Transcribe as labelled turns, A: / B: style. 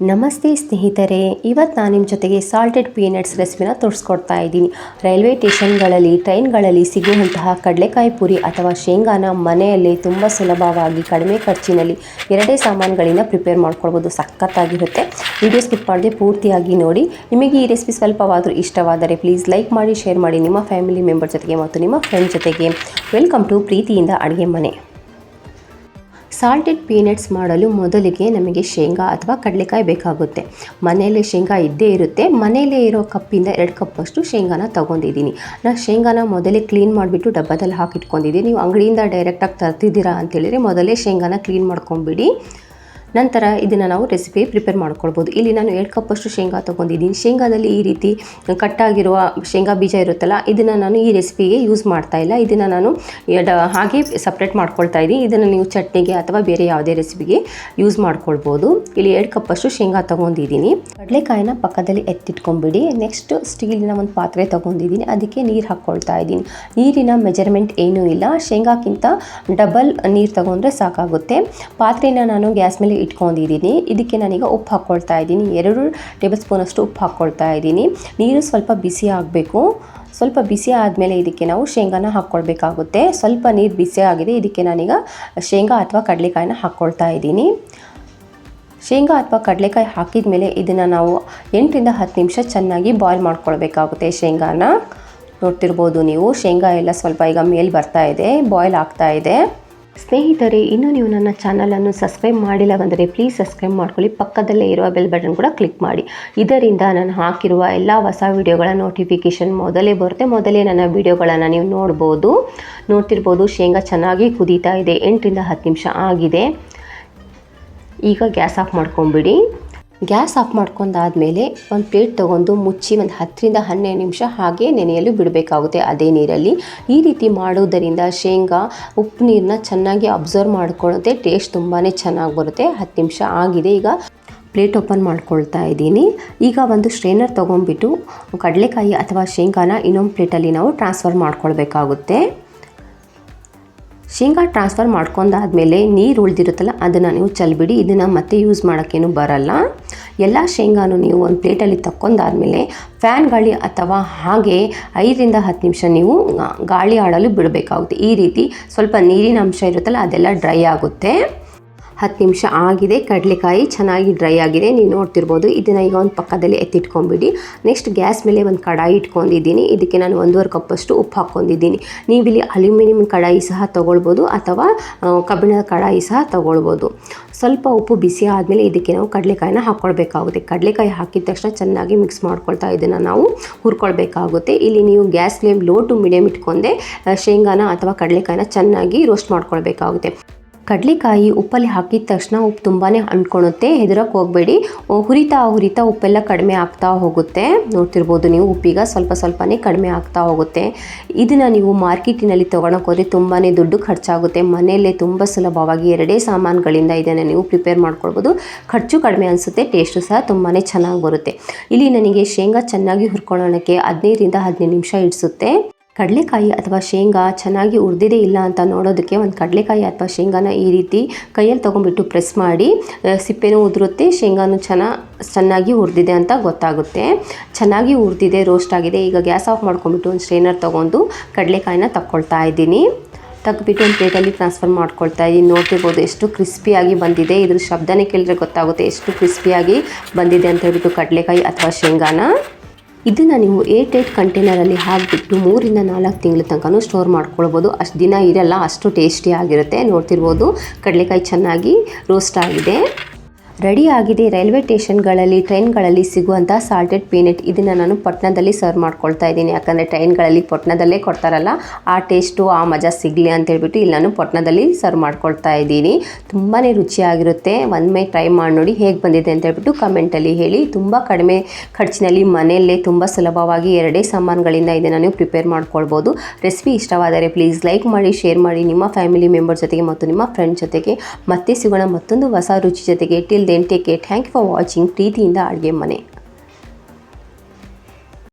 A: ನಮಸ್ತೆ ಸ್ನೇಹಿತರೆ ಇವತ್ತು ನಾನು ನಿಮ್ಮ ಜೊತೆಗೆ ಸಾಲ್ಟೆಡ್ ಪೀನಟ್ಸ್ ರೆಸಿಪಿನ ತೋರಿಸ್ಕೊಡ್ತಾ ಇದ್ದೀನಿ. ರೈಲ್ವೆ ಸ್ಟೇಷನ್ಗಳಲ್ಲಿ, ಟ್ರೈನ್ಗಳಲ್ಲಿ ಸಿಗುವಂತಹ ಕಡಲೆಕಾಯಿ ಪುರಿ ಅಥವಾ ಶೇಂಗಾನ ಮನೆಯಲ್ಲೇ ತುಂಬ ಸುಲಭವಾಗಿ ಕಡಿಮೆ ಖರ್ಚಿನಲ್ಲಿ ಎರಡೇ ಸಾಮಾನುಗಳಿಂದ ಪ್ರಿಪೇರ್ ಮಾಡ್ಕೊಳ್ಬೋದು. ಸಖತ್ತಾಗಿರುತ್ತೆ. ವಿಡಿಯೋ ಸ್ಕಿಪ್ ಮಾಡದೆ ಪೂರ್ತಿಯಾಗಿ ನೋಡಿ. ನಿಮಗೆ ಈ ರೆಸಿಪಿ ಸ್ವಲ್ಪವಾದರೂ ಇಷ್ಟವಾದರೆ ಪ್ಲೀಸ್ ಲೈಕ್ ಮಾಡಿ ಶೇರ್ ಮಾಡಿ. ನಿಮ್ಮ ಫ್ಯಾಮಿಲಿ ಮೆಂಬರ್ ಜೊತೆಗೆ ಮತ್ತು ನಿಮ್ಮ ಫ್ರೆಂಡ್ ಜೊತೆಗೆ. ವೆಲ್ಕಮ್ ಟು ಪ್ರೀತಿಯಿಂದ ಅಡುಗೆ ಮನೆ. ಸಾಲ್ಟೆಡ್ ಪೀನಟ್ಸ್ ಮಾಡಲು ಮೊದಲಿಗೆ ನಮಗೆ ಶೇಂಗಾ ಅಥವಾ ಕಡಲೆಕಾಯಿ ಬೇಕಾಗುತ್ತೆ. ಮನೆಯಲ್ಲೇ ಶೇಂಗಾ ಇದ್ದೇ ಇರುತ್ತೆ. ಮನೆಯಲ್ಲೇ ಇರೋ ಕಪ್ಪಿಂದ ಎರಡು ಕಪ್ಪಷ್ಟು ಶೇಂಗಾನ ತೊಗೊಂಡಿದ್ದೀನಿ. ನಾನು ಶೇಂಗಾನ ಮೊದಲೇ ಕ್ಲೀನ್ ಮಾಡಿಬಿಟ್ಟು ಡಬ್ಬದಲ್ಲಿ ಹಾಕಿಟ್ಕೊಂಡಿದ್ದೀನಿ. ನೀವು ಅಂಗಡಿಯಿಂದ ಡೈರೆಕ್ಟಾಗಿ ತರ್ತಿದ್ದೀರಾ ಅಂತೇಳಿದರೆ ಮೊದಲೇ ಶೇಂಗಾನ ಕ್ಲೀನ್ ಮಾಡ್ಕೊಂಬಿಡಿ ನಂತರ ಇದನ್ನು ನಾವು ರೆಸಿಪಿ ಪ್ರಿಪೇರ್ ಮಾಡ್ಕೊಳ್ಬೋದು. ಇಲ್ಲಿ ನಾನು ಎರಡು ಕಪ್ಪಷ್ಟು ಶೇಂಗಾ ತೊಗೊಂಡಿದ್ದೀನಿ. ಶೇಂಗಾದಲ್ಲಿ ಈ ರೀತಿ ಕಟ್ಟಾಗಿರುವ ಶೇಂಗಾ ಬೀಜ ಇರುತ್ತಲ್ಲ, ಇದನ್ನು ನಾನು ಈ ರೆಸಿಪಿಗೆ ಯೂಸ್ ಮಾಡ್ತಾ ಇಲ್ಲ. ಇದನ್ನು ನಾನು ಹಾಗೆ ಸಪ್ರೇಟ್ ಮಾಡ್ಕೊಳ್ತಾ ಇದ್ದೀನಿ. ಇದನ್ನು ನೀವು ಚಟ್ನಿಗೆ ಅಥವಾ ಬೇರೆ ಯಾವುದೇ ರೆಸಿಪಿಗೆ ಯೂಸ್ ಮಾಡ್ಕೊಳ್ಬೋದು. ಇಲ್ಲಿ ಎರಡು ಕಪ್ಪಷ್ಟು ಶೇಂಗಾ ತೊಗೊಂಡಿದ್ದೀನಿ. ಕಡಲೆಕಾಯಿನ ಪಕ್ಕದಲ್ಲಿ ಎತ್ತಿಟ್ಕೊಂಡ್ಬಿಡಿ. ನೆಕ್ಸ್ಟ್ ಸ್ಟೀಲಿನ ಒಂದು ಪಾತ್ರೆ ತೊಗೊಂಡಿದ್ದೀನಿ. ಅದಕ್ಕೆ ನೀರು ಹಾಕ್ಕೊಳ್ತಾ ಇದ್ದೀನಿ. ನೀರಿನ ಮೆಜರ್ಮೆಂಟ್ ಏನೂ ಇಲ್ಲ. ಶೇಂಗಾಕ್ಕಿಂತ ಡಬಲ್ ನೀರು ತಗೊಂಡ್ರೆ ಸಾಕಾಗುತ್ತೆ. ಪಾತ್ರೆನ ನಾನು ಗ್ಯಾಸ್ ಮೇಲೆ ಇಟ್ಕೊಂಡಿದ್ದೀನಿ. ಇದಕ್ಕೆ ನಾನೀಗ ಉಪ್ಪು ಹಾಕ್ಕೊಳ್ತಾ ಇದ್ದೀನಿ. ಎರಡು ಟೇಬಲ್ ಸ್ಪೂನಷ್ಟು ಉಪ್ಪು ಹಾಕ್ಕೊಳ್ತಾ ಇದ್ದೀನಿ. ನೀರು ಸ್ವಲ್ಪ ಬಿಸಿ ಆಗಬೇಕು. ಸ್ವಲ್ಪ ಬಿಸಿ ಆದಮೇಲೆ ಇದಕ್ಕೆ ನಾವು ಶೇಂಗಾನ ಹಾಕ್ಕೊಳ್ಬೇಕಾಗುತ್ತೆ ಸ್ವಲ್ಪ ನೀರು ಬಿಸಿ ಆಗಿದೆ. ಇದಕ್ಕೆ ನಾನೀಗ ಶೇಂಗಾ ಅಥವಾ ಕಡಲೆಕಾಯಿನ ಹಾಕ್ಕೊಳ್ತಾ ಇದ್ದೀನಿ. ಶೇಂಗಾ ಅಥವಾ ಕಡಲೆಕಾಯಿ ಹಾಕಿದ ಮೇಲೆ ಇದನ್ನು ನಾವು ಎಂಟರಿಂದ ಹತ್ತು ನಿಮಿಷ ಚೆನ್ನಾಗಿ ಬಾಯ್ಲ್ ಮಾಡ್ಕೊಳ್ಬೇಕಾಗುತ್ತೆ ಶೇಂಗಾನ. ನೋಡ್ತಿರ್ಬೋದು ನೀವು. ಶೇಂಗಾ ಎಲ್ಲ ಸ್ವಲ್ಪ ಈಗ ಮೇಲೆ ಬರ್ತಾ ಇದೆ. ಬಾಯ್ಲ್ ಆಗ್ತಾ ಇದೆ. ಸ್ನೇಹಿತರೆ, ಇನ್ನೂ ನೀವು ನನ್ನ ಚಾನಲನ್ನು ಸಬ್ಸ್ಕ್ರೈಬ್ ಮಾಡಿಲ್ಲ ಬಂದರೆ ಪ್ಲೀಸ್ ಸಬ್ಸ್ಕ್ರೈಬ್ ಮಾಡ್ಕೊಳ್ಳಿ. ಪಕ್ಕದಲ್ಲೇ ಇರುವ ಬೆಲ್ ಬಟನ್ ಕೂಡ ಕ್ಲಿಕ್ ಮಾಡಿ. ಇದರಿಂದ ನಾನು ಹಾಕಿರುವ ಎಲ್ಲ ಹೊಸ ವಿಡಿಯೋಗಳ ನೋಟಿಫಿಕೇಷನ್ ಮೊದಲೇ ಬರುತ್ತೆ. ಮೊದಲೇ ನನ್ನ ವಿಡಿಯೋಗಳನ್ನು ನೀವು ನೋಡ್ಬೋದು. ನೋಡ್ತಿರ್ಬೋದು, ಶೇಂಗಾ ಚೆನ್ನಾಗಿ ಕುದೀತಾ ಇದೆ. ಎಂಟರಿಂದ ಹತ್ತು ನಿಮಿಷ ಆಗಿದೆ. ಈಗ ಗ್ಯಾಸ್ ಆಫ್ ಮಾಡ್ಕೊಂಬಿಡಿ. ಗ್ಯಾಸ್ ಆಫ್ ಮಾಡ್ಕೊಂಡಾದಮೇಲೆ ಒಂದು ಪ್ಲೇಟ್ ತೊಗೊಂಡು ಮುಚ್ಚಿ ಒಂದು ಹತ್ತರಿಂದ ಹನ್ನೆರಡು ನಿಮಿಷ ಹಾಗೆ ನೆನೆಯಲು ಬಿಡಬೇಕಾಗುತ್ತೆ ಅದೇ ನೀರಲ್ಲಿ. ಈ ರೀತಿ ಮಾಡೋದರಿಂದ ಶೇಂಗಾ ಉಪ್ಪು ನೀರನ್ನ ಚೆನ್ನಾಗಿ ಅಬ್ಸರ್ವ್ ಮಾಡ್ಕೊಳ್ಳುತ್ತೆ, ಟೇಸ್ಟ್ ತುಂಬಾ ಚೆನ್ನಾಗಿ ಬರುತ್ತೆ. ಹತ್ತು ನಿಮಿಷ ಆಗಿದೆ, ಈಗ ಪ್ಲೇಟ್ ಓಪನ್ ಮಾಡ್ಕೊಳ್ತಾ ಇದ್ದೀನಿ. ಈಗ ಒಂದು ಸ್ಟ್ರೈನರ್ ತೊಗೊಂಡ್ಬಿಟ್ಟು ಕಡಲೆಕಾಯಿ ಅಥವಾ ಶೇಂಗಾನ ಇನ್ನೊಂದು ಪ್ಲೇಟಲ್ಲಿ ನಾವು ಟ್ರಾನ್ಸ್ಫರ್ ಮಾಡ್ಕೊಳ್ಬೇಕಾಗುತ್ತೆ. ಶೇಂಗಾ ಟ್ರಾನ್ಸ್ಫರ್ ಮಾಡ್ಕೊಂಡಾದ್ಮೇಲೆ ನೀರು ಉಳಿದಿರುತ್ತಲ್ಲ, ಅದನ್ನು ನೀವು ಚಲ್ಬಿಡಿ, ಇದನ್ನು ಮತ್ತೆ ಯೂಸ್ ಮಾಡೋಕ್ಕೇನು ಬರಲ್ಲ. ಎಲ್ಲ ಶೇಂಗಾನು ನೀವು ಒಂದು ಪ್ಲೇಟಲ್ಲಿ ತಕ್ಕೊಂಡಾದ್ಮೇಲೆ ಫ್ಯಾನ್ ಗಾಳಿ ಅಥವಾ ಹಾಗೆ ಐದರಿಂದ ಹತ್ತು ನಿಮಿಷ ನೀವು ಗಾಳಿ ಆಡಲು ಬಿಡಬೇಕಾಗುತ್ತೆ. ಈ ರೀತಿ ಸ್ವಲ್ಪ ನೀರಿನ ಅಂಶ ಇರುತ್ತಲ್ಲ, ಅದೆಲ್ಲ ಡ್ರೈ ಆಗುತ್ತೆ. ಹತ್ತು ನಿಮಿಷ ಆಗಿದೆ. ಕಡಲೆಕಾಯಿ ಚೆನ್ನಾಗಿ ಡ್ರೈ ಆಗಿದೆ. ನೀವು ನೋಡ್ತಿರ್ಬೋದು, ಇದನ್ನು ಈಗ ಒಂದು ಪಕ್ಕದಲ್ಲಿ ಎತ್ತಿಟ್ಕೊಂಬಿಡಿ ನೆಕ್ಸ್ಟ್ ಗ್ಯಾಸ್ ಮೇಲೆ ಒಂದು ಕಡಾಯಿ ಇಟ್ಕೊಂಡಿದ್ದೀನಿ. ಇದಕ್ಕೆ ನಾನು ಒಂದೂವರೆ ಕಪ್ಪಷ್ಟು ಉಪ್ಪು ಹಾಕ್ಕೊಂಡಿದ್ದೀನಿ. ನೀವಿಲ್ಲಿ ಅಲ್ಯೂಮಿನಿಯಂ ಕಡಾಯಿ ಸಹ ತೊಗೊಳ್ಬೋದು ಅಥವಾ ಕಬ್ಬಿಣದ ಕಡಾಯಿ ಸಹ ತೊಗೊಳ್ಬೋದು. ಸ್ವಲ್ಪ ಉಪ್ಪು ಬಿಸಿ ಆದಮೇಲೆ ಇದಕ್ಕೆ ನಾವು ಕಡಲೆಕಾಯಿನ ಹಾಕ್ಕೊಳ್ಬೇಕಾಗುತ್ತೆ ಕಡಲೆಕಾಯಿ ಹಾಕಿದ ತಕ್ಷಣ ಚೆನ್ನಾಗಿ ಮಿಕ್ಸ್ ಮಾಡ್ಕೊಳ್ತಾ ಇದನ್ನು ನಾವು ಹುರ್ಕೊಳ್ಬೇಕಾಗುತ್ತೆ. ಇಲ್ಲಿ ನೀವು gas flame low to medium ಇಟ್ಕೊಂಡೆ ಶೇಂಗಾನ ಅಥವಾ ಕಡಲೆಕಾಯಿನ ಚೆನ್ನಾಗಿ ರೋಸ್ಟ್ ಮಾಡ್ಕೊಳ್ಬೇಕಾಗುತ್ತೆ. ಕಡಲೆಕಾಯಿ ಉಪ್ಪಲ್ಲಿ ಹಾಕಿದ ತಕ್ಷಣ ಉಪ್ಪು ತುಂಬಾ ಅಂಟ್ಕೊಳುತ್ತೆ. ಹೆದರಕ್ಕೆ ಹೋಗಬೇಡಿ. ಹುರಿತಾ ಹುರಿತಾ ಉಪ್ಪೆಲ್ಲ ಕಡಿಮೆ ಆಗ್ತಾ ಹೋಗುತ್ತೆ. ನೋಡ್ತಿರ್ಬೋದು ನೀವು ಉಪ್ಪೀಗ ಸ್ವಲ್ಪ ಸ್ವಲ್ಪನೇ ಕಡಿಮೆ ಆಗ್ತಾ ಹೋಗುತ್ತೆ. ಇದನ್ನು ನೀವು ಮಾರ್ಕೆಟಿನಲ್ಲಿ ತೊಗೊಳಕ್ಕೆ ಹೋದರೆ ತುಂಬಾ ದುಡ್ಡು ಖರ್ಚಾಗುತ್ತೆ. ಮನೆಯಲ್ಲೇ ತುಂಬ ಸುಲಭವಾಗಿ ಎರಡೇ ಸಾಮಾನುಗಳಿಂದ ಇದನ್ನು ನೀವು ಪ್ರಿಪೇರ್ ಮಾಡ್ಕೊಳ್ಬೋದು. ಖರ್ಚು ಕಡಿಮೆ ಅನಿಸುತ್ತೆ, ಟೇಸ್ಟು ಸಹ ತುಂಬಾ ಚೆನ್ನಾಗಿ ಬರುತ್ತೆ. ಇಲ್ಲಿ ನನಗೆ ಶೇಂಗಾ ಚೆನ್ನಾಗಿ ಹುರ್ಕೊಳ್ಳೋಣಕ್ಕೆ ಹದಿನೈದರಿಂದ ಹದಿನೈದು ನಿಮಿಷ ಇಡಿಸುತ್ತೆ ಕಡಲೆಕಾಯಿ ಅಥವಾ ಶೇಂಗಾ ಚೆನ್ನಾಗಿ ಹುರಿದಿದೆ ಇಲ್ಲ ಅಂತ ನೋಡೋದಕ್ಕೆ ಒಂದು ಕಡಲೆಕಾಯಿ ಅಥವಾ ಶೇಂಗಾನ ಈ ರೀತಿ ಕೈಯಲ್ಲಿ ತೊಗೊಂಡ್ಬಿಟ್ಟು ಪ್ರೆಸ್ ಮಾಡಿ ಸಿಪ್ಪೆನೂ ಉದುರುತ್ತೆ, ಶೇಂಗಾನು ಚೆನ್ನಾಗಿ ಚೆನ್ನಾಗಿ ಹುರಿದಿದೆ ಅಂತ ಗೊತ್ತಾಗುತ್ತೆ. ಚೆನ್ನಾಗಿ ಹುರಿದಿದೆ ರೋಸ್ಟ್ ಆಗಿದೆ, ಈಗ ಗ್ಯಾಸ್ ಆಫ್ ಮಾಡ್ಕೊಂಡ್ಬಿಟ್ಟು ಒಂದು ಸ್ಟ್ರೈನರ್ ತೊಗೊಂಡು ಕಡಲೆಕಾಯಿನ ತಕ್ಕೊಳ್ತಾ ಇದ್ದೀನಿ. ತಗ್ಬಿಟ್ಟು ಒಂದು ಪ್ಲೇಟಲ್ಲಿ ಟ್ರಾನ್ಸ್ಫರ್ ಮಾಡ್ಕೊಳ್ತಾ ಇದ್ದೀನಿ. ನೋಡ್ತಿರ್ಬೋದು ಎಷ್ಟು ಕ್ರಿಸ್ಪಿಯಾಗಿ ಬಂದಿದೆ. ಇದ್ರ ಶಬ್ದನೇ ಕೇಳಿದ್ರೆ ಗೊತ್ತಾಗುತ್ತೆ ಎಷ್ಟು ಕ್ರಿಸ್ಪಿಯಾಗಿ ಬಂದಿದೆ ಅಂತ ಹೇಳ್ಬಿಟ್ಟು ಕಡಲೆಕಾಯಿ ಅಥವಾ ಶೇಂಗಾನ. ಇದನ್ನು ನೀವು ಏಟ್ ಏಟ್ ಕಂಟೈನರಲ್ಲಿ ಹಾಕಿಬಿಟ್ಟು ಮೂರಿಂದ ನಾಲ್ಕು ತಿಂಗಳ ತನಕ ಸ್ಟೋರ್ ಮಾಡ್ಕೊಳ್ಬೋದು. ಅಷ್ಟು ದಿನ ಇರಲ್ಲ, ಅಷ್ಟು ಟೇಸ್ಟಿ ಆಗಿರುತ್ತೆ. ನೋಡ್ತಿರ್ಬೋದು, ಕಡಲೆಕಾಯಿ ಚೆನ್ನಾಗಿ ರೋಸ್ಟ್ ಆಗಿದೆ. ರೆಡಿ ಆಗಿದೆ. ರೈಲ್ವೆ ಸ್ಟೇಷನ್ಗಳಲ್ಲಿ, ಟ್ರೈನ್ಗಳಲ್ಲಿ ಸಿಗುವಂಥ ಸಾಲ್ಟೆಡ್ ಪೀನಟ್ ಇದನ್ನು ನಾನು ಪಟ್ಟಣದಲ್ಲಿ ಸರ್ವ್ ಮಾಡ್ಕೊಳ್ತಾ ಇದ್ದೀನಿ. ಯಾಕಂದರೆ ಟ್ರೈನ್ಗಳಲ್ಲಿ ಪಟ್ಟಣದಲ್ಲೇ ಕೊಡ್ತಾರಲ್ಲ, ಆ ಟೇಸ್ಟು ಆ ಮಜಾ ಸಿಗಲಿ ಅಂತ ಹೇಳ್ಬಿಟ್ಟು ಇಲ್ಲಿ ನಾನು ಪಟ್ಟಣದಲ್ಲಿ ಸರ್ವ್ ಮಾಡ್ಕೊಳ್ತಾ ಇದ್ದೀನಿ. ತುಂಬಾ ರುಚಿಯಾಗಿರುತ್ತೆ. ಒಮ್ಮೆ ಟ್ರೈ ಮಾಡಿ ನೋಡಿ ಹೇಗೆ ಬಂದಿದೆ ಅಂತ ಹೇಳ್ಬಿಟ್ಟು ಕಮೆಂಟಲ್ಲಿ ಹೇಳಿ. ತುಂಬ ಕಡಿಮೆ ಖರ್ಚಿನಲ್ಲಿ ಮನೆಯಲ್ಲೇ ತುಂಬ ಸುಲಭವಾಗಿ ಎರಡೇ ಸಾಮಾನುಗಳಿಂದ ಇದನ್ನು ನೀವು ಪ್ರಿಪೇರ್ ಮಾಡ್ಕೊಳ್ಬೋದು. ರೆಸಿಪಿ ಇಷ್ಟವಾದರೆ ಪ್ಲೀಸ್ ಲೈಕ್ ಮಾಡಿ ಶೇರ್ ಮಾಡಿ. ನಿಮ್ಮ ಫ್ಯಾಮಿಲಿ ಮೆಂಬರ್ ಜೊತೆಗೆ ಮತ್ತು ನಿಮ್ಮ ಫ್ರೆಂಡ್ ಜೊತೆಗೆ. ಮತ್ತೆ ಸಿಗೋಣ ಮತ್ತೊಂದು ಹೊಸ ರುಚಿ ಜೊತೆಗೆ. Till then take care thank you for watching ಪ್ರೀತಿಯಿಂದ ಅಡುಗೆ ಮನೆ